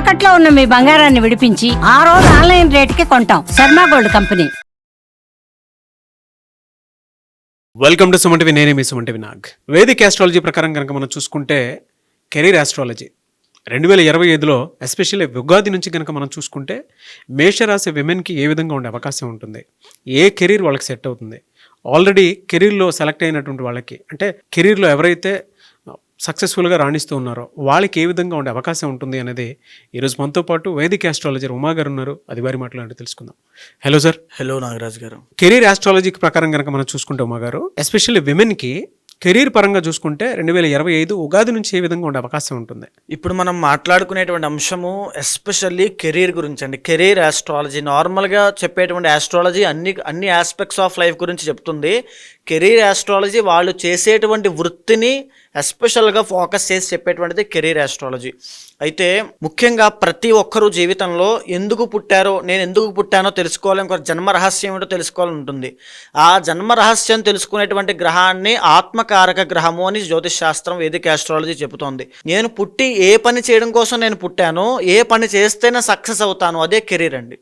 తాకట్లో ఉన్న మీ బంగారాన్ని విడిపించి ఆ రోజు ఆన్లైన్ రేటుకి కొంటాం. Sharma gold company. Welcome to Suman TV నేనే మీ సుమంటివి నాగ్. వేదిక ఆస్ట్రాలజీ ప్రకారం కనుక మనం చూసుకుంటే కెరీర్ ఆస్ట్రాలజీ రెండు వేల ఇరవై ఐదులో ఎస్పెషల్లీ ఉగాది నుంచి కనుక మనం చూసుకుంటే మేషరాశి విమెన్కి ఏ విధంగా ఉండే అవకాశం ఉంటుంది? ఏ కెరీర్ వాళ్ళకి సెట్ అవుతుంది? ఆల్రెడీ కెరీర్లో సెలెక్ట్ అయినటువంటి వాళ్ళకి అంటే కెరీర్లో ఎవరైతే సక్సెస్ఫుల్గా రాణిస్తూ ఉన్నారో వాళ్ళకి ఏ విధంగా ఉండే అవకాశం ఉంటుంది అనేది ఈరోజు మనతో పాటు వేదిక ఆస్ట్రాలజర్ ఉమా గారు ఉన్నారు. అది వారి మాట్లాడి తెలుసుకుందాం. హలో సార్ హలో నాగరాజ్ గారు. కెరీర్ ఆస్ట్రాలజీ ప్రకారం కనుక మనం చూసుకుంటే ఉమా గారు ఎస్పెషల్లీ విమెన్కి కెరీర్ పరంగా చూసుకుంటే రెండు వేల ఇరవై ఐదు ఉగాది నుంచి ఏ విధంగా ఉండే అవకాశం ఉంటుంది? ఇప్పుడు మనం మాట్లాడుకునేటువంటి అంశము ఎస్పెషల్లీ కెరీర్ గురించి అండి. కెరీర్ ఆస్ట్రాలజీ నార్మల్గా చెప్పేటువంటి ఆస్ట్రాలజీ అన్ని అన్ని ఆస్పెక్ట్స్ ఆఫ్ లైఫ్ గురించి చెప్తుంది. కెరీర్ ఆస్ట్రాలజీ వాళ్ళు చేసేటువంటి వృత్తిని ఎస్పెషల్గా ఫోకస్ చేసి చెప్పేటువంటిది కెరీర్ ఆస్ట్రాలజీ. అయితే ముఖ్యంగా ప్రతి ఒక్కరూ జీవితంలో ఎందుకు పుట్టారో నేను ఎందుకు పుట్టానో తెలుసుకోవాలి ఇంకొక జన్మ రహస్యం ఏంటో తెలుసుకోవాలని ఉంటుంది. ఆ జన్మ రహస్యం తెలుసుకునేటువంటి గ్రహాన్ని ఆత్మకారక గ్రహము అని జ్యోతిష్ శాస్త్రం వేదిక ఆస్ట్రాలజీ చెబుతోంది. నేను పుట్టి ఏ పని చేయడం కోసం నేను పుట్టానో ఏ పని చేస్తేనే సక్సెస్ అవుతాను అదే కెరీర్ అండి.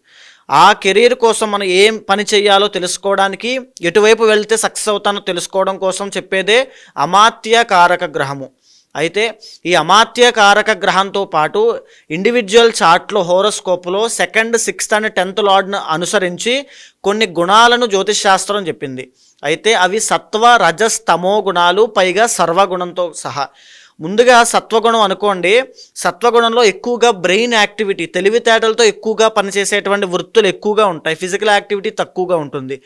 ఆ కెరీర్ కోసం మనం ఏం పని చేయాలో తెలుసుకోవడానికి ఎటువైపు వెళ్తే సక్సెస్ అవుతానో తెలుసుకోవడం కోసం చెప్పేదే అమాత్య కారక గ్రహము. అయితే ఈ అమాత్య కారక గ్రహంతో పాటు ఇండివిజువల్ చార్ట్లో హోరోస్కోప్లో సెకండ్ సిక్స్త్ అండ్ టెన్త్ లార్డ్ను అనుసరించి కొన్ని గుణాలను జ్యోతిష్ శాస్త్రం చెప్పింది. అయితే అవి సత్వ రజస్తమో గుణాలు పైగా సర్వగుణంతో సహా. ముందుగా సత్వగుణం అనుకోండి సత్వగుణంలో ఎక్కువగా బ్రెయిన్ యాక్టివిటీ తెలివితేటలతో ఎక్కువగా పనిచేసేటువంటి వృత్తులు ఎక్కువగా ఉంటాయి. ఫిజికల్ యాక్టివిటీ తక్కువగా ఉంటుంది.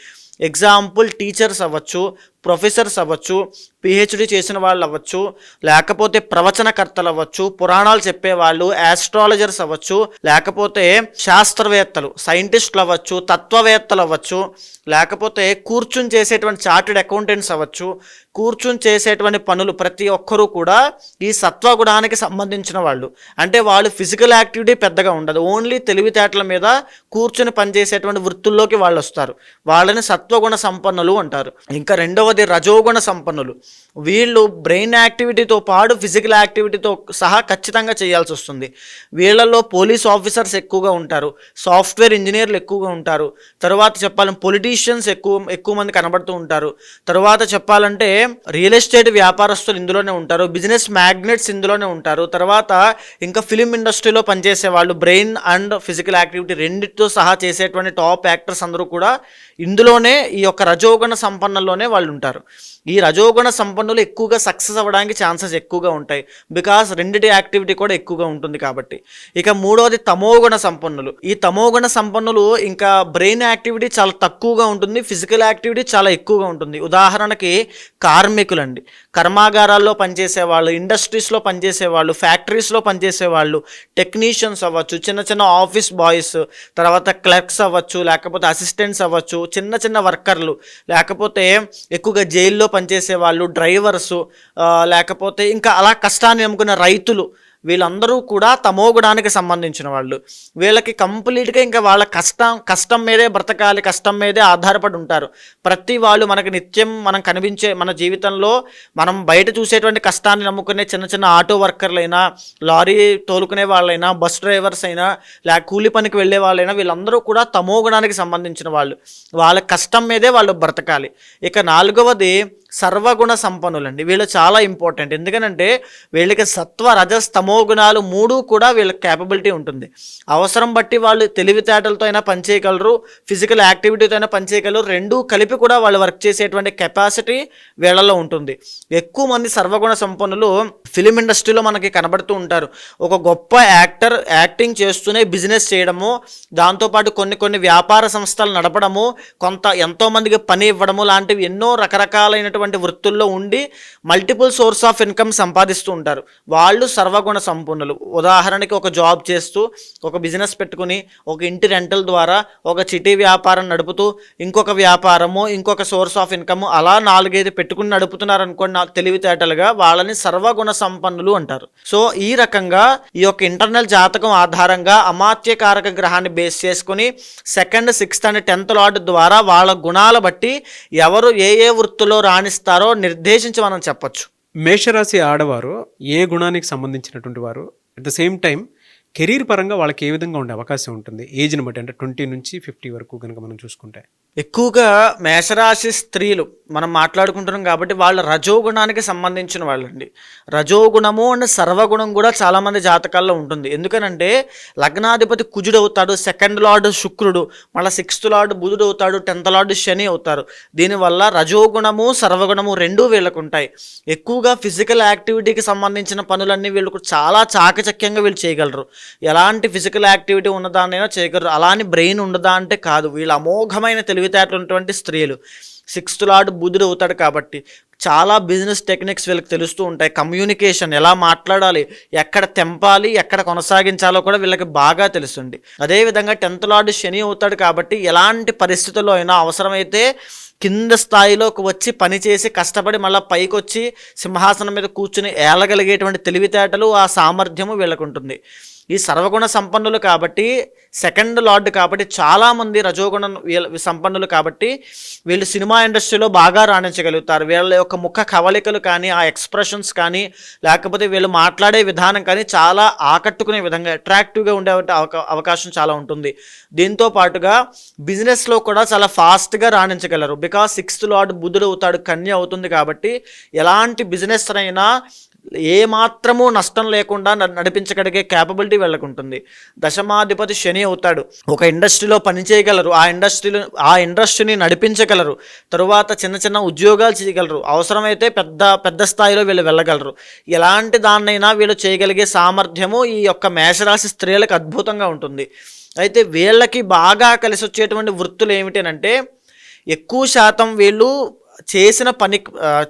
ఎగ్జాంపుల్ టీచర్స్ అవ్వచ్చు ప్రొఫెసర్స్ అవ్వచ్చు పిహెచ్డి చేసిన వాళ్ళు అవ్వచ్చు లేకపోతే ప్రవచనకర్తలు అవ్వచ్చు పురాణాలు చెప్పేవాళ్ళు యాస్ట్రాలజర్స్ అవ్వచ్చు లేకపోతే శాస్త్రవేత్తలు సైంటిస్టులు అవ్వచ్చు తత్వవేత్తలు అవ్వచ్చు లేకపోతే కూర్చుని చేసేటువంటి చార్టెడ్ అకౌంటెంట్స్ అవ్వచ్చు కూర్చుని చేసేటువంటి పనులు ప్రతి ఒక్కరూ కూడా ఈ సత్వగుణానికి సంబంధించిన వాళ్ళు. అంటే వాళ్ళు ఫిజికల్ యాక్టివిటీ పెద్దగా ఉండదు. ఓన్లీ తెలివితేటల మీద కూర్చుని పనిచేసేటువంటి వృత్తుల్లోకి వాళ్ళు వస్తారు. వాళ్ళని సత్వగుణ సంపన్నులు అంటారు. ఇంకా రెండవ రెండవది రజోగుణ సంపన్నులు. వీళ్ళు బ్రెయిన్ యాక్టివిటీతో పాటు ఫిజికల్ యాక్టివిటీతో సహా ఖచ్చితంగా చేయాల్సి వస్తుంది. వీళ్ళల్లో పోలీస్ ఆఫీసర్స్ ఎక్కువగా ఉంటారు. సాఫ్ట్వేర్ ఇంజనీర్లు ఎక్కువగా ఉంటారు. తర్వాత చెప్పాలంటే పొలిటీషియన్స్ ఎక్కువ ఎక్కువ మంది కనబడుతూ ఉంటారు. తర్వాత చెప్పాలంటే రియల్ ఎస్టేట్ వ్యాపారస్తులు ఇందులోనే ఉంటారు. బిజినెస్ మ్యాగ్నెట్స్ ఇందులోనే ఉంటారు. తర్వాత ఇంకా ఫిలిం ఇండస్ట్రీలో పనిచేసే వాళ్ళు బ్రెయిన్ అండ్ ఫిజికల్ యాక్టివిటీ రెండింటితో సహా చేసేటువంటి టాప్ యాక్టర్స్ అందరూ కూడా ఇందులోనే ఈ యొక్క రజోగణ సంపన్నంలోనే వాళ్ళు ఉంటారు. ఉంటారు. ఈ రజోగుణ సంపన్నులు ఎక్కువగా సక్సెస్ అవ్వడానికి ఛాన్సెస్ ఎక్కువగా ఉంటాయి. బికాస్ రెండిటి యాక్టివిటీ కూడా ఎక్కువగా ఉంటుంది కాబట్టి. ఇక మూడవది తమోగుణ సంపన్నులు. ఈ తమోగుణ సంపన్నులు ఇంకా బ్రెయిన్ యాక్టివిటీ చాలా తక్కువగా ఉంటుంది ఫిజికల్ యాక్టివిటీ చాలా ఎక్కువగా ఉంటుంది. ఉదాహరణకి కార్మికులండి. కర్మాగారాల్లో పనిచేసే వాళ్ళు ఇండస్ట్రీస్లో పనిచేసే వాళ్ళు ఫ్యాక్టరీస్లో పనిచేసే వాళ్ళు టెక్నీషియన్స్ అవ్వచ్చు చిన్న చిన్న ఆఫీస్ బాయ్స్ తర్వాత క్లర్క్స్ అవ్వచ్చు లేకపోతే అసిస్టెంట్స్ అవ్వచ్చు చిన్న చిన్న వర్కర్లు లేకపోతే ఎక్కువగా జైల్లో పనిచేసే వాళ్ళు డ్రైవర్సు లేకపోతే ఇంకా అలా కష్టాన్ని నమ్ముకున్న రైతులు వీళ్ళందరూ కూడా తమోగుణానికి సంబంధించిన వాళ్ళు. వీళ్ళకి కంప్లీట్గా ఇంకా వాళ్ళ కష్టం కష్టం మీదే బ్రతకాలి కష్టం మీదే ఆధారపడి ఉంటారు. ప్రతి వాళ్ళు మనకి నిత్యం మనం కనిపించే మన జీవితంలో మనం బయట చూసేటువంటి కష్టాన్ని నమ్ముకునే చిన్న చిన్న ఆటో వర్కర్లైనా లారీ తోలుకునే వాళ్ళైనా బస్ డ్రైవర్స్ అయినా లేక కూలి పనికి వెళ్ళే వాళ్ళైనా వీళ్ళందరూ కూడా తమోగుణానికి సంబంధించిన వాళ్ళు. వాళ్ళ కష్టం మీదే వాళ్ళు బ్రతకాలి. ఇక నాలుగవది సర్వగుణ సంపన్నులండి. వీళ్ళు చాలా ఇంపార్టెంట్. ఎందుకనంటే వీళ్ళకి సత్వ రజస్తమో తమోగుణాలు మూడు కూడా వీళ్ళకి క్యాపబిలిటీ ఉంటుంది. అవసరం బట్టి వాళ్ళు తెలివితేటలతో అయినా పనిచేయగలరు ఫిజికల్ యాక్టివిటీతో అయినా పనిచేయగలరు రెండూ కలిపి కూడా వాళ్ళు వర్క్ చేసేటువంటి కెపాసిటీ వీళ్ళలో ఉంటుంది. ఎక్కువ మంది సర్వగుణ సంపన్నులు ఫిలిం ఇండస్ట్రీలో మనకి కనబడుతూ ఉంటారు. ఒక గొప్ప యాక్టర్ యాక్టింగ్ చేస్తూనే బిజినెస్ చేయడము దాంతోపాటు కొన్ని కొన్ని వ్యాపార సంస్థలు నడపడము కొంత ఎంతోమందికి పని ఇవ్వడము లాంటివి ఎన్నో రకరకాలైనటువంటి వృత్తుల్లో ఉండి మల్టిపుల్ సోర్స్ ఆఫ్ ఇన్కమ్ సంపాదిస్తూ ఉంటారు. వాళ్ళు సర్వగుణ సంపన్నులు. ఉదాహరణకి ఒక జాబ్ చేస్తూ ఒక బిజినెస్ పెట్టుకుని ఒక ఇంటి రెంటల్ ద్వారా ఒక చిటీ వ్యాపారం నడుపుతూ ఇంకొక వ్యాపారము ఇంకొక సోర్స్ ఆఫ్ ఇన్కమ్ అలా నాలుగైదు పెట్టుకుని నడుపుతున్నారు అనుకోండి తెలివితేటలుగా వాళ్ళని సర్వగుణ సంపన్నులు అంటారు. సో ఈ రకంగా ఈ యొక్క ఇంటర్నల్ జాతకం ఆధారంగా అమాత్యకారక గ్రహాన్ని బేస్ చేసుకుని second sixth and tenth lord ద్వారా వాళ్ళ గుణాల బట్టి ఎవరు ఏ ఏ వృత్తిలో రాణిస్తారో నిర్దేశించి మనం చెప్పొచ్చు. మేషరాశి ఆడవారు ఏ గుణానికి సంబంధించినటువంటి వారు at the same time career పరంగా వాళ్ళకి ఏ విధంగా ఉండే అవకాశం ఉంటుంది? ఏజ్ని బట్టి అంటే ట్వంటీ నుంచి ఫిఫ్టీ వరకు కనుక మనం చూసుకుంటే. ఎక్కువగా మేషరాశి స్త్రీలు మనం మాట్లాడుకుంటున్నాం కాబట్టి వాళ్ళ రజోగుణానికి సంబంధించిన వాళ్ళండి. రజోగుణము అండ్ సర్వగుణం కూడా చాలామంది జాతకాల్లో ఉంటుంది. ఎందుకనంటే లగ్నాధిపతి కుజుడు అవుతాడు సెకండ్ లార్డ్ శుక్రుడు మళ్ళీ సిక్స్త్ లార్డ్ బుధుడు అవుతాడు టెన్త్ లార్డ్ శని అవుతారు. దీనివల్ల రజోగుణము సర్వగుణము రెండూ వీళ్ళకు ఉంటాయి. ఎక్కువగా ఫిజికల్ యాక్టివిటీకి సంబంధించిన పనులన్నీ వీళ్ళకు చాలా చాకచక్యంగా వీళ్ళు చేయగలరు. ఎలాంటి ఫిజికల్ యాక్టివిటీ ఉన్నదాన్నైనా చేయగలరు. అలాని బ్రెయిన్ ఉండదా అంటే కాదు. వీళ్ళు అమోఘమైన తెలివితేటలు ఉన్నటువంటి స్త్రీలు. సిక్స్త్ లార్డ్ బుధుడు అవుతాడు కాబట్టి చాలా బిజినెస్ టెక్నిక్స్ వీళ్ళకి తెలుస్తూ ఉంటాయి. కమ్యూనికేషన్ ఎలా మాట్లాడాలి ఎక్కడ తెంపాలి ఎక్కడ కొనసాగించాలో కూడా వీళ్ళకి బాగా తెలుస్తుంది. అదేవిధంగా టెన్త్ లార్డ్ శని అవుతాడు కాబట్టి ఎలాంటి పరిస్థితుల్లో అయినా అవసరమైతే కింద స్థాయిలోకి వచ్చి పని చేసి కష్టపడి మళ్ళీ పైకి వచ్చి సింహాసనం మీద కూర్చుని ఏలగలిగేటువంటి తెలివితేటలు ఆ సామర్థ్యము వీళ్ళకు ఉంటుంది ఈ సర్వగుణ సంపన్నులు కాబట్టి సెకండ్ లార్డ్ కాబట్టి చాలామంది రజోగుణ వీళ్ళ సంపన్నులు కాబట్టి వీళ్ళు సినిమా ఇండస్ట్రీలో బాగా రాణించగలుగుతారు. వీళ్ళ యొక్క ముఖ కవలికలు కానీ ఆ ఎక్స్ప్రెషన్స్ కానీ లేకపోతే వీళ్ళు మాట్లాడే విధానం కానీ చాలా ఆకట్టుకునే విధంగా అట్రాక్టివ్గా ఉండే అవకా- అవకాశం చాలా ఉంటుంది. దీంతో పాటుగా బిజినెస్లో కూడా చాలా ఫాస్ట్గా రాణించగలరు. బికాస్ సిక్స్త్ లార్డ్ బుధుడు అవుతాడు కన్య అవుతుంది కాబట్టి ఎలాంటి బిజినెస్ అయినా ఏ మాత్రము నష్టం లేకుండా న- నడిపించగలిగే క్యాపబిలిటీ వీళ్ళకు ఉంటుంది దశమాధిపతి శని అవుతాడు. ఒక ఇండస్ట్రీలో పని చేయగలరు ఆ ఇండస్ట్రీలో ఆ ఇండస్ట్రీని నడిపించగలరు. తరువాత చిన్న చిన్న ఉద్యోగాలు చేయగలరు. అవసరమైతే పెద్ద పెద్ద స్థాయిలో వీళ్ళు వెళ్ళగలరు. ఎలాంటి దాన్నైనా వీళ్ళు చేయగలిగే సామర్థ్యము ఈ యొక్క మేషరాశి స్త్రీలకు అద్భుతంగా ఉంటుంది. అయితే వీళ్ళకి బాగా కలిసి వచ్చేటువంటి వృత్తులు ఏమిటనంటే ఎక్కువ శాతం వీళ్ళు చేసిన పని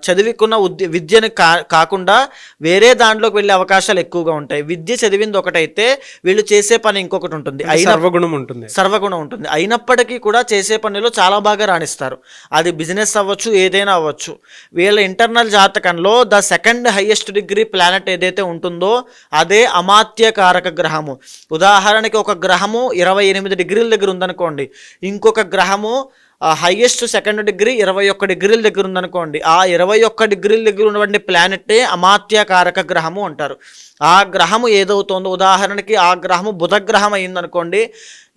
చదివికున్న ఉద్య విద్యను కా కాకుండా వేరే దాంట్లోకి వెళ్ళే అవకాశాలు ఎక్కువగా ఉంటాయి. విద్య చదివింది ఒకటైతే వీళ్ళు చేసే పని ఇంకొకటి ఉంటుంది. సర్వగుణం ఉంటుంది. సర్వగుణం ఉంటుంది. అయినప్పటికీ కూడా చేసే పనిలో చాలా బాగా రాణిస్తారు. అది బిజినెస్ అవ్వచ్చు ఏదైనా అవ్వచ్చు. వీళ్ళ ఇంటర్నల్ జాతకంలో the second highest degree planet ఏదైతే ఉంటుందో అదే అమాత్యకారక గ్రహము. ఉదాహరణకి ఒక గ్రహము ఇరవై ఎనిమిది డిగ్రీల దగ్గర ఉందనుకోండి. ఇంకొక గ్రహము హైయెస్ట్ సెకండ్ డిగ్రీ ఇరవై ఒక్క డిగ్రీల దగ్గర ఉందనుకోండి. ఆ ఇరవై ఒక్క డిగ్రీల దగ్గర ఉన్నటువంటి ప్లానెట్టే అమాత్యకారక గ్రహము అంటారు. ఆ గ్రహము ఏదవుతుందో ఉదాహరణకి ఆ గ్రహము బుధ గ్రహం అయిందనుకోండి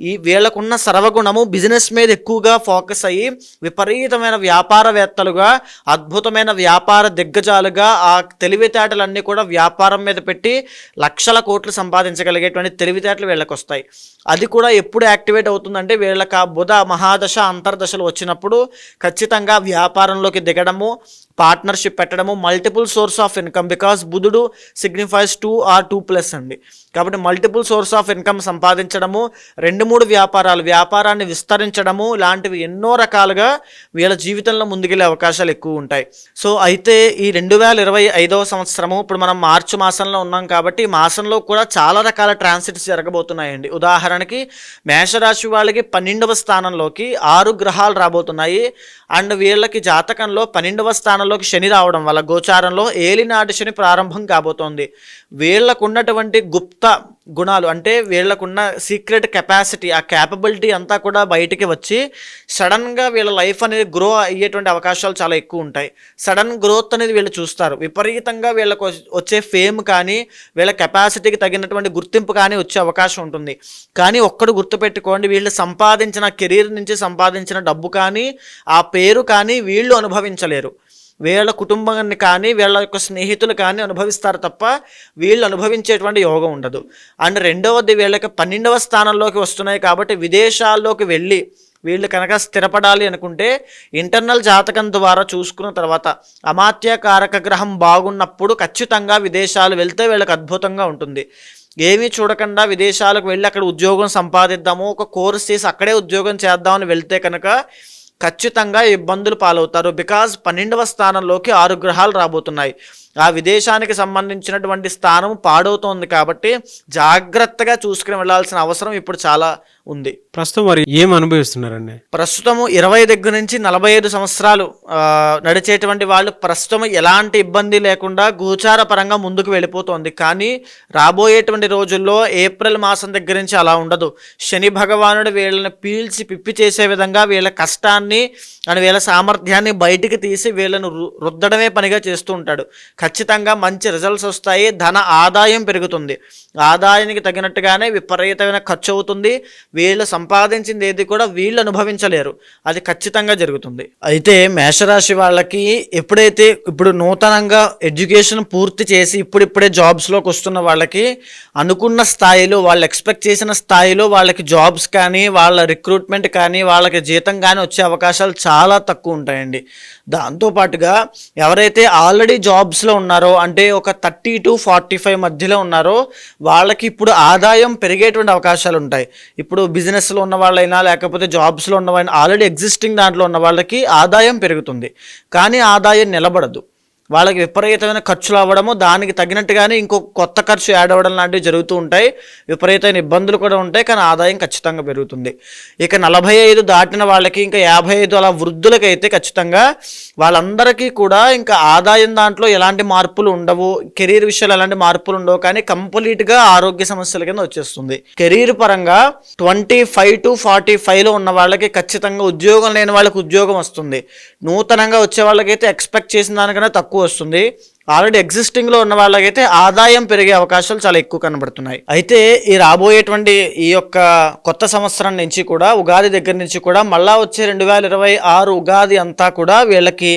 ఈ వీళ్ళకున్న సర్వగుణము బిజినెస్ మీద ఎక్కువగా ఫోకస్ అయ్యి విపరీతమైన వ్యాపారవేత్తలుగా అద్భుతమైన వ్యాపార దిగ్గజాలుగా ఆ తెలివితేటలన్నీ కూడా వ్యాపారం మీద పెట్టి లక్షల కోట్లు సంపాదించగలిగేటువంటి తెలివితేటలు వీళ్ళకి వస్తాయి అది కూడా ఎప్పుడు యాక్టివేట్ అవుతుందంటే వీళ్ళకి ఆ బుధ మహాదశ అంతర్దశలు వచ్చినప్పుడు ఖచ్చితంగా వ్యాపారంలోకి దిగడము పార్ట్నర్షిప్ పెట్టడము multiple source of income because బుధుడు signifies two or two plus అండి. కాబట్టి మల్టిపుల్ సోర్స్ ఆఫ్ ఇన్కమ్ సంపాదించడము రెండు మూడు వ్యాపారాలు వ్యాపారాన్ని విస్తరించడము లాంటివి ఎన్నో రకాలుగా వీళ్ళ జీవితంలో ముందుకెళ్ళే అవకాశాలు ఎక్కువ ఉంటాయి. సో అయితే ఈ రెండు వేల ఇరవై ఐదవ సంవత్సరము ఇప్పుడు మనం మార్చి మాసంలో ఉన్నాం కాబట్టి మాసంలో కూడా చాలా రకాల ట్రాన్సిట్స్ జరగబోతున్నాయండి. ఉదాహరణకి మేషరాశి వాళ్ళకి పన్నెండవ స్థానంలోకి ఆరు గ్రహాలు రాబోతున్నాయి. అండ్ వీళ్ళకి జాతకంలో పన్నెండవ స్థానంలోకి శని రావడం వల్ల గోచారంలో ఏలినాటి శని ప్రారంభం కాబోతోంది. వీళ్ళకున్నటువంటి ఉన్నటువంటి గుణాలు అంటే వీళ్ళకున్న సీక్రెట్ కెపాసిటీ ఆ క్యాపబిలిటీ అంతా కూడా బయటికి వచ్చి సడన్గా వీళ్ళ లైఫ్ అనేది గ్రో అయ్యేటువంటి అవకాశాలు చాలా ఎక్కువ ఉంటాయి. సడన్ గ్రోత్ అనేది వీళ్ళు చూస్తారు. విపరీతంగా వీళ్ళకు వచ్చే ఫేమ్ కానీ వీళ్ళ కెపాసిటీకి తగినటువంటి గుర్తింపు కానీ వచ్చే అవకాశం ఉంటుంది. కానీ ఒక్కడు గుర్తుపెట్టుకోండి వీళ్ళు సంపాదించిన కెరీర్ నుంచి సంపాదించిన డబ్బు కానీ ఆ పేరు కానీ వీళ్ళు అనుభవించలేరు. వీళ్ళ కుటుంబాన్ని కానీ వీళ్ళ యొక్క స్నేహితులు కానీ అనుభవిస్తారు తప్ప వీళ్ళు అనుభవించేటువంటి యోగం ఉండదు. అండ్ రెండవది వీళ్ళకి పన్నెండవ స్థానంలోకి వస్తున్నాయి కాబట్టి విదేశాల్లోకి వెళ్ళి వీళ్ళు కనుక స్థిరపడాలి అనుకుంటే ఇంటర్నల్ జాతకం ద్వారా చూసుకున్న తర్వాత అమాత్య కారక గ్రహం బాగున్నప్పుడు ఖచ్చితంగా విదేశాలు వెళ్తే వీళ్ళకి అద్భుతంగా ఉంటుంది. ఏమీ చూడకుండా విదేశాలకు వెళ్ళి అక్కడ ఉద్యోగం సంపాదిద్దాము ఒక కోర్స్ చేసి అక్కడే ఉద్యోగం చేద్దామని వెళ్తే కనుక ఖచ్చితంగా ఇబ్బందులు పాలవుతారు. బికాజ్ పన్నెండవ స్థానంలోకి ఆరు గ్రహాలు రాబోతున్నాయి. ఆ విదేశానికి సంబంధించినటువంటి స్థానం పాడవుతోంది కాబట్టి జాగ్రత్తగా చూసుకుని వెళ్ళాల్సిన అవసరం ఇప్పుడు చాలా ఉంది. ప్రస్తుతం వారు ఏం అనుభవిస్తున్నారండి? ప్రస్తుతము ఇరవై దగ్గర నుంచి నలభై ఐదు సంవత్సరాలు నడిచేటువంటి వాళ్ళు ప్రస్తుతం ఎలాంటి ఇబ్బంది లేకుండా గోచార పరంగా ముందుకు వెళ్ళిపోతోంది. కానీ రాబోయేటువంటి రోజుల్లో ఏప్రిల్ మాసం దగ్గర నుంచి అలా ఉండదు. శని భగవానుడు వీళ్ళని పీల్చి పిప్పి చేసే విధంగా వీళ్ళ కష్టాన్ని అండ్ వీళ్ళ సామర్థ్యాన్ని బయటికి తీసి వీళ్ళను రుద్దడమే పనిగా చేస్తూ ఉంటాడు. ఖచ్చితంగా మంచి రిజల్ట్స్ వస్తాయి ధన ఆదాయం పెరుగుతుంది. ఆదాయానికి తగినట్టుగానే విపరీతమైన ఖర్చు అవుతుంది. వీళ్ళు సంపాదించింది ఏది కూడా వీళ్ళు అనుభవించలేరు. అది ఖచ్చితంగా జరుగుతుంది. అయితే మేషరాశి వాళ్ళకి ఎప్పుడైతే ఇప్పుడు నూతనంగా ఎడ్యుకేషన్ పూర్తి చేసి ఇప్పుడిప్పుడే జాబ్స్లోకి వస్తున్న వాళ్ళకి అనుకున్న స్థాయిలో వాళ్ళు ఎక్స్పెక్ట్ చేసిన స్థాయిలో వాళ్ళకి జాబ్స్ కానీ వాళ్ళ రిక్రూట్మెంట్ కానీ వాళ్ళకి జీతం కానీ వచ్చే అవకాశాలు చాలా తక్కువ ఉంటాయండి. దాంతోపాటుగా ఎవరైతే ఆల్రెడీ జాబ్స్లో ఉన్నారో అంటే ఒక థర్టీ టు ఫార్టీ ఫైవ్ మధ్యలో ఉన్నారో వాళ్ళకి ఇప్పుడు ఆదాయం పెరిగేటువంటి అవకాశాలు ఉంటాయి. ఇప్పుడు బిజినెస్లో ఉన్న వాళ్ళైనా లేకపోతే జాబ్స్లో ఉన్న వాళ్ళైనా ఆల్రెడీ ఎగ్జిస్టింగ్ దాంట్లో ఉన్న వాళ్ళకి ఆదాయం పెరుగుతుంది. కానీ ఆదాయం నిలబడదు. వాళ్ళకి విపరీతమైన ఖర్చులు అవ్వడము దానికి తగినట్టుగానే ఇంకో కొత్త ఖర్చు యాడ్ అవ్వడం లాంటివి జరుగుతూ ఉంటాయి. విపరీతమైన ఇబ్బందులు కూడా ఉంటాయి కానీ ఆదాయం ఖచ్చితంగా పెరుగుతుంది. ఇక నలభై ఐదు దాటిన వాళ్ళకి ఇంకా యాభై ఐదు అలా వృద్ధులకైతే ఖచ్చితంగా వాళ్ళందరికీ కూడా ఇంకా ఆదాయం దాంట్లో ఎలాంటి మార్పులు ఉండవు. కెరీర్ విషయాలు ఎలాంటి మార్పులు ఉండవు కానీ కంప్లీట్గా ఆరోగ్య సమస్యల కింద వచ్చేస్తుంది. కెరీర్ పరంగా ట్వంటీ ఫైవ్ టు ఫార్టీ ఫైవ్లో ఉన్న వాళ్ళకి ఖచ్చితంగా ఉద్యోగం లేని వాళ్ళకి ఉద్యోగం వస్తుంది. నూతనంగా వచ్చే వాళ్ళకైతే ఎక్స్పెక్ట్ చేసిన దానికన్నా తక్కువ వస్తుంది. ఆల్రెడీ ఎగ్జిస్టింగ్లో ఉన్న వాళ్ళకైతే ఆదాయం పెరిగే అవకాశాలు చాలా ఎక్కువ కనబడుతున్నాయి. అయితే ఈ రాబోయేటువంటి ఈ యొక్క కొత్త సంవత్సరం నుంచి కూడా ఉగాది దగ్గర నుంచి కూడా మళ్ళా వచ్చే రెండు వేల ఇరవై ఆరు ఉగాది అంతా కూడా వీళ్ళకి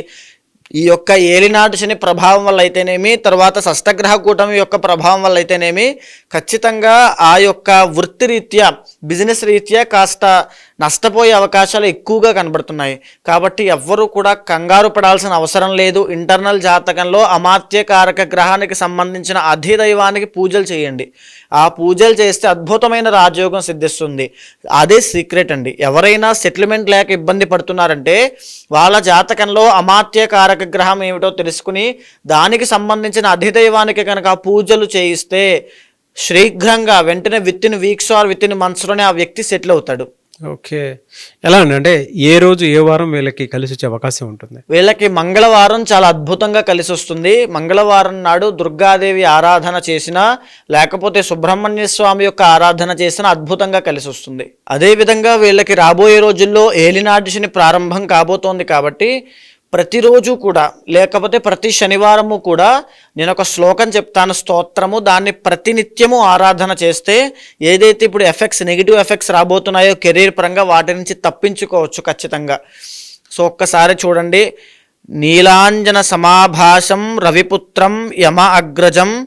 ఈ యొక్క ఏలినాటి శని ప్రభావం వల్ల అయితేనేమి తర్వాత షష్టగ్రహ కూటమి యొక్క ప్రభావం వల్ల అయితేనేమి ఖచ్చితంగా ఆ యొక్క వృత్తి రీత్యా బిజినెస్ రీత్యా కాస్త నష్టపోయే అవకాశాలు ఎక్కువగా కనబడుతున్నాయి. కాబట్టి ఎవ్వరూ కూడా కంగారు పడాల్సిన అవసరం లేదు. ఇంటర్నల్ జాతకంలో అమాత్యకారక గ్రహానికి సంబంధించిన అధిదైవానికి పూజలు చేయండి. ఆ పూజలు చేస్తే అద్భుతమైన రాజయోగం సిద్ధిస్తుంది. అదే సీక్రెట్ అండి. ఎవరైనా సెటిల్మెంట్ లేక ఇబ్బంది పడుతున్నారంటే వాళ్ళ జాతకంలో అమాత్యకారక గ్రహం ఏమిటో తెలుసుకుని దానికి సంబంధించిన అధిదైవానికి కనుక పూజలు చేయిస్తే శీఘ్రంగా వెంటనే within weeks or within మంత్స్లోనే ఆ వ్యక్తి సెటిల్ అవుతాడు. ఓకే. ఎలా అండి? అంటే ఏ రోజు ఏ వారం వీళ్ళకి కలిసి వచ్చే అవకాశం ఉంటుంది? వీళ్ళకి మంగళవారం చాలా అద్భుతంగా కలిసి వస్తుంది మంగళవారం నాడు దుర్గాదేవి ఆరాధన చేసినా లేకపోతే సుబ్రహ్మణ్య స్వామి యొక్క ఆరాధన చేసినా అద్భుతంగా కలిసి వస్తుంది అదేవిధంగా వీళ్ళకి రాబోయే రోజుల్లో ఏలినాడిషిని ప్రారంభం కాబోతోంది కాబట్టి ప్రతిరోజు కూడా లేకపోతే ప్రతి శనివారము కూడా నేను ఒక శ్లోకం చెప్తాను స్తోత్రము. దాన్ని ప్రతినిత్యము ఆరాధన చేస్తే ఏదైతే ఇప్పుడు ఎఫెక్ట్స్ నెగిటివ్ ఎఫెక్ట్స్ రాబోతున్నాయో కెరీర్ పరంగా వాటి నుంచి తప్పించుకోవచ్చు ఖచ్చితంగా. సో ఒక్కసారి చూడండి. నీలాంజన సమాభాషం రవిపుత్రం యమ అగ్రజం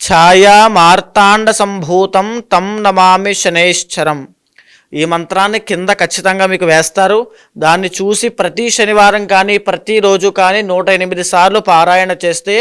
ఛాయా మార్తాండ సంభూతం తం నమామి శనైశ్చరం. ఈ మంత్రాన్ని కింద ఖచ్చితంగా మీకు వేస్తారు. దాన్ని చూసి ప్రతి శనివారం కానీ ప్రతిరోజు కానీ నూట ఎనిమిది సార్లు పారాయణ చేస్తే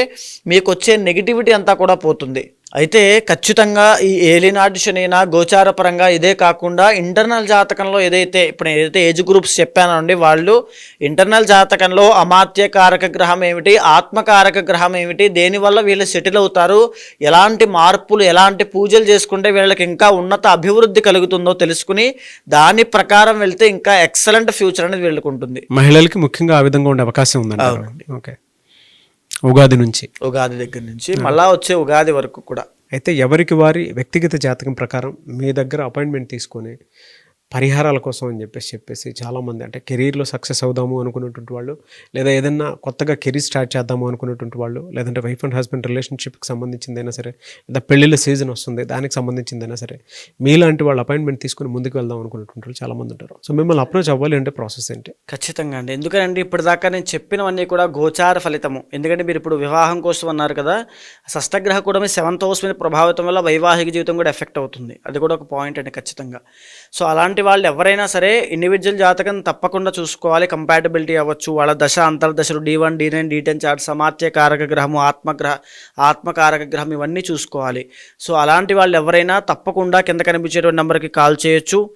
మీకు వచ్చే నెగిటివిటీ అంతా కూడా పోతుంది. అయితే ఖచ్చితంగా ఈ ఏలినాటి శనిన గోచార పరంగా ఇదే కాకుండా ఇంటర్నల్ జాతకంలో ఏదైతే ఇప్పుడు ఏదైతే ఏజ్ గ్రూప్స్ చెప్పానండి వాళ్ళు ఇంటర్నల్ జాతకంలో అమాత్యకారక గ్రహం ఏమిటి ఆత్మకారక గ్రహం ఏమిటి దేనివల్ల వీళ్ళు సెటిల్ అవుతారు ఎలాంటి మార్పులు ఎలాంటి పూజలు చేసుకుంటే వీళ్ళకి ఇంకా ఉన్నత అభివృద్ధి కలుగుతుందో తెలుసుకుని దాని ప్రకారం వెళ్తే ఇంకా ఎక్సలెంట్ ఫ్యూచర్ అనేది వీళ్ళకి ఉంటుంది. మహిళలకి ముఖ్యంగా ఆ విధంగా ఉండే అవకాశం ఉందండి ఓకే. ఉగాది నుంచి. ఉగాది దగ్గర నుంచి మళ్ళా వచ్చే ఉగాది వరకు కూడా. అయితే ఎవరికి వారి వ్యక్తిగత జాతకం ప్రకారం మీ దగ్గర అపాయింట్మెంట్ తీసుకొని పరిహారాల కోసం అని చెప్పేసి చెప్పేసి చాలామంది అంటే కెరీర్లో సక్సెస్ అవుదాము అనుకున్నటువంటి వాళ్ళు లేదా ఏదైనా కొత్తగా కెరీర్ స్టార్ట్ చేద్దాము అనుకున్నటువంటి వాళ్ళు లేదంటే వైఫ్ అండ్ హస్బెండ్ రిలేషన్షిప్కి సంబంధించిందైనా సరే లేదా పెళ్ళిళ్ళ సీజన్ వస్తుంది దానికి సంబంధించిందైనా సరే మీలాంటి వాళ్ళు అపాయింట్మెంట్ తీసుకుని ముందుకు వెళ్దాం అనుకున్నటువంటి వాళ్ళు చాలామంది ఉంటారు. సో మిమ్మల్ని అప్రోచ్ అవ్వాలి అంటే ప్రాసెస్ ఏంటి? ఖచ్చితంగా అండి. ఎందుకంటే ఇప్పటిదాకా నేను చెప్పినవన్నీ కూడా గోచార ఫలితము. ఎందుకంటే మీరు ఇప్పుడు వివాహం కోసం అన్నారు కదా షష్టగ్రహ కూడా మీ సెవెంత్ హౌస్ మీద ప్రభావితం వల్ల వైవాహిక జీవితం కూడా ఎఫెక్ట్ అవుతుంది. అది కూడా ఒక పాయింట్ అండి ఖచ్చితంగా. సో అలాంటి వాళ్ళు ఎవరైనా సరే ఇండివిజువల్ జాతకం తప్పకుండా చూసుకోవాలి. కంపాటబిలిటీ అవ్వచ్చు. వాళ్ళ దశ అంతర్దశలు D one D nine D ten chart సమాత్య కారక గ్రహము ఆత్మగ్రహ ఆత్మకారక గ్రహం ఇవన్నీ చూసుకోవాలి. సో అలాంటి వాళ్ళు ఎవరైనా తప్పకుండా కింద కనిపించేటువంటి నెంబర్కి కాల్ చేయొచ్చు.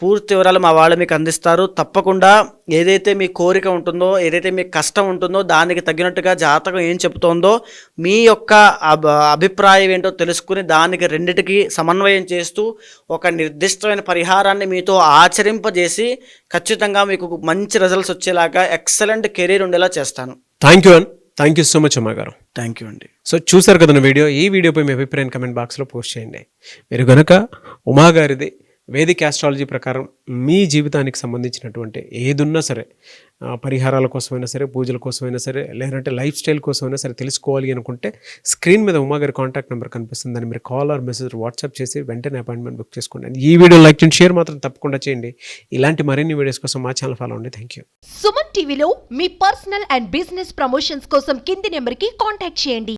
పూర్తి వివరాలు మా వాళ్ళు మీకు అందిస్తారు. తప్పకుండా ఏదైతే మీ కోరిక ఉంటుందో ఏదైతే మీ కష్టం ఉంటుందో దానికి తగినట్టుగా జాతకం ఏం చెబుతోందో మీ యొక్క అభ అభిప్రాయం ఏంటో తెలుసుకుని దానికి రెండిటికి సమన్వయం చేస్తూ ఒక నిర్దిష్టమైన పరిహారాన్ని మీతో ఆచరింపజేసి ఖచ్చితంగా మీకు మంచి రిజల్ట్స్ వచ్చేలాగా ఎక్సలెంట్ కెరీర్ ఉండేలా చేస్తాను. Thank you and thank you so much అమ్మ గారు. థ్యాంక్ యూ అండి సో చూసారు కదా వీడియో? ఈ వీడియోపై మీ అభిప్రాయం కమెంట్ బాక్స్లో పోస్ట్ చేయండి. మీరు కనుక ఉమా గారిది వేదిక్ ఆస్ట్రాలజీ ప్రకారం మీ జీవితానికి సంబంధించినటువంటి ఏదున్నా సరే పరిహారాల కోసమైనా సరే పూజల కోసమైనా సరే లేదంటే లైఫ్ స్టైల్ కోసమైనా సరే తెలుసుకోవాలి అనుకుంటే స్క్రీన్ మీద ఉమా గారి కాంటాక్ట్ నెంబర్ కనిపిస్తుంది. దాన్ని మీరు కాల్ ఆర్ మెసేజ్ వాట్సాప్ చేసి వెంటనే అపాయింట్మెంట్ బుక్ చేసుకోండి. ఈ వీడియో లైక్ చేయండి షేర్ మాత్రం తప్పకుండా చేయండి. ఇలాంటి మరిన్ని వీడియోస్ కోసం మా ఛానల్ ఫాలో అండి థ్యాంక్ యూ సుమన్ టీవీలో మీ పర్సనల్ అండ్ బిజినెస్ ప్రమోషన్స్ కోసం కింది నెంబర్కి కాంటాక్ట్ చేయండి.